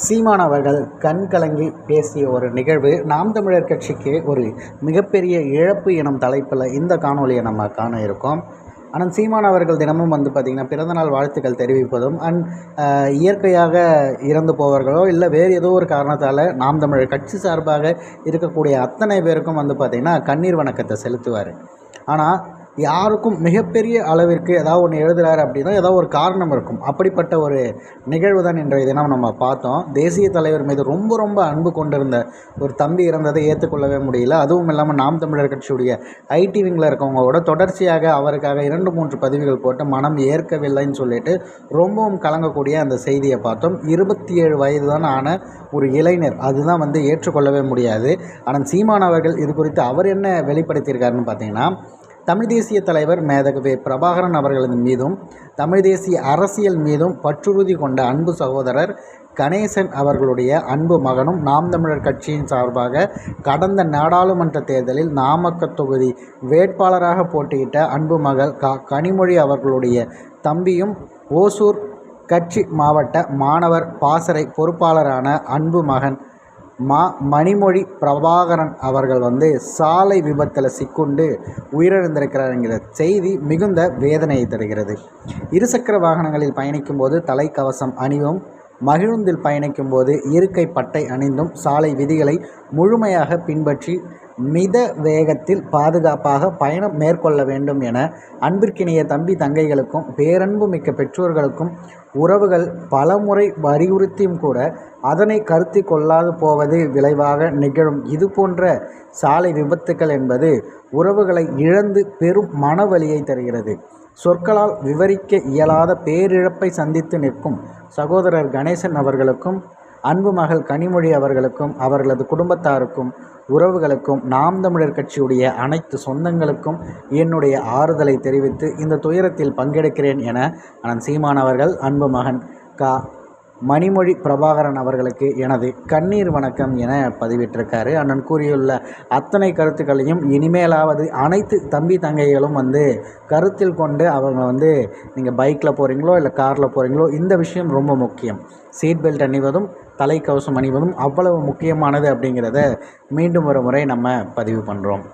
சீமான் அவர்கள் கண் கலங்கி பேசிய ஒரு நிகழ்வு. நாம் தமிழர் கட்சிக்கு ஒரு மிகப்பெரிய இழப்பு எனும் தலைப்பில் இந்த காணொலியை நம்ம காண இருக்கோம். ஆனால் சீமான் அவர்கள் தினமும் வந்து பார்த்திங்கன்னா பிறந்தநாள் வாழ்த்துக்கள் தெரிவிப்பதும் அண்ட் இயற்கையாக இறந்து போவர்களோ இல்லை வேறு ஏதோ ஒரு காரணத்தால் நாம் தமிழர் கட்சி சார்பாக இருக்கக்கூடிய அத்தனை பேருக்கும் வந்து பார்த்திங்கன்னா கண்ணீர் வணக்கத்தை செலுத்துவார். ஆனால் யாருக்கும் மிகப்பெரிய அளவிற்கு ஏதாவது ஒன்று எழுதுகிறாரு அப்படின்னா ஏதாவது ஒரு காரணம் இருக்கும். அப்படிப்பட்ட ஒரு நிகழ்வு தான் இன்றைய தினம் நம்ம பார்த்தோம். தேசிய தலைவர் மீது ரொம்ப ரொம்ப அன்பு கொண்டிருந்த ஒரு தம்பி இறந்ததை ஏற்றுக்கொள்ளவே முடியல. அதுவும் இல்லாமல் நாம் தமிழர் கட்சியுடைய ஐடி விங்கில் இருக்கவங்களோட தொடர்ச்சியாக அவருக்காக இரண்டு மூன்று பதிவுகள் போட்டு மனம் ஏற்கவில்லைன்னு சொல்லிட்டு ரொம்பவும் கலங்கக்கூடிய அந்த செய்தியை பார்த்தோம். இருபத்தி ஏழு வயது தான் ஆன ஒரு இளைஞர். அதுதான் வந்து ஏற்றுக்கொள்ளவே முடியாது. ஆனால் சீமான் அவர்கள் இது குறித்து அவர் என்ன வெளிப்படுத்தியிருக்காருன்னு பார்த்தீங்கன்னா தமிழ் தேசிய தலைவர் மேதகவே பிரபாகரன் அவர்களது மீதும் தமிழ் தேசிய அரசியல் மீதும் பற்றுறுதி கொண்ட அன்பு சகோதரர் கணேசன் அவர்களுடைய அன்பு மகனும் நாம் தமிழர் கட்சியின் சார்பாக கடந்த நாடாளுமன்ற தேர்தலில் நாமக்கல் தொகுதி வேட்பாளராக போட்டியிட்ட அன்பு மகள் க கனிமொழி அவர்களுடைய தம்பியும் ஓசூர் கட்சி மாவட்ட மாணவர் பாசறை பொறுப்பாளரான அன்பு மகன் மா மணிமொழி பிரபாகரன் அவர்கள் வந்து சாலை விபத்தில் சிக்குண்டு உயிரிழந்திருக்கிறாருங்கிற செய்தி மிகுந்த வேதனையை தருகிறது. இருசக்கர வாகனங்களில் பயணிக்கும் போது தலைக்கவசம் அணிவும் மகிழுந்தில் பயணிக்கும் போது இருக்கை பட்டை அணிந்தும் சாலை விதிகளை முழுமையாக பின்பற்றி மித வேகத்தில் பாதுகாப்பாக பயணம் மேற்கொள்ள வேண்டும் என அன்பிற்கினிய தம்பி தங்கைகளுக்கும் பேரன்பு மிக்க பெற்றோர்களுக்கும் உறவுகள் பலமுறை வலியுறுத்தியும் கூட அதனை கருத்தி கொள்ளாது போவது விளைவாக நிகழும். இது போன்ற சாலை விபத்துக்கள் என்பது உறவுகளை இழந்து பெரும் மனவலியை தருகிறது. சொற்களால் விவரிக்க இயலாத பேரிழப்பை சந்தித்து நிற்கும் சகோதரர் கணேசன் அவர்களுக்கும் அன்பு மகள் கனிமொழி அவர்களுக்கும் அவர்களது குடும்பத்தாருக்கும் உறவுகளுக்கும் நாம் தமிழர் கட்சியுடைய அனைத்து சொந்தங்களுக்கும் என்னுடைய ஆறுதலை தெரிவித்து இந்த துயரத்தில் பங்கெடுக்கிறேன் என அனந்த் சீமான் அவர்கள் அன்பு மகன் கா. மணிமொழி பிரபாகரன் அவர்களுக்கு எனது கண்ணீர் வணக்கம் என பதிவிட்டிருக்காரு. அண்ணன் கூறியுள்ள அத்தனை கருத்துக்களையும் இனிமேலாவது அனைத்து தம்பி தங்கைகளும் வந்து கருத்தில் கொண்டு அவங்க வந்து நீங்கள் பைக்கில் போகிறீங்களோ இல்லை காரில் போகிறீங்களோ இந்த விஷயம் ரொம்ப முக்கியம். சீட் பெல்ட் அணிவதும் தலைக்கவசம் அணிவதும் அவ்வளவு முக்கியமானது அப்படிங்கிறத மீண்டும் ஒரு முறை நம்ம பதிவு பண்ணுறோம்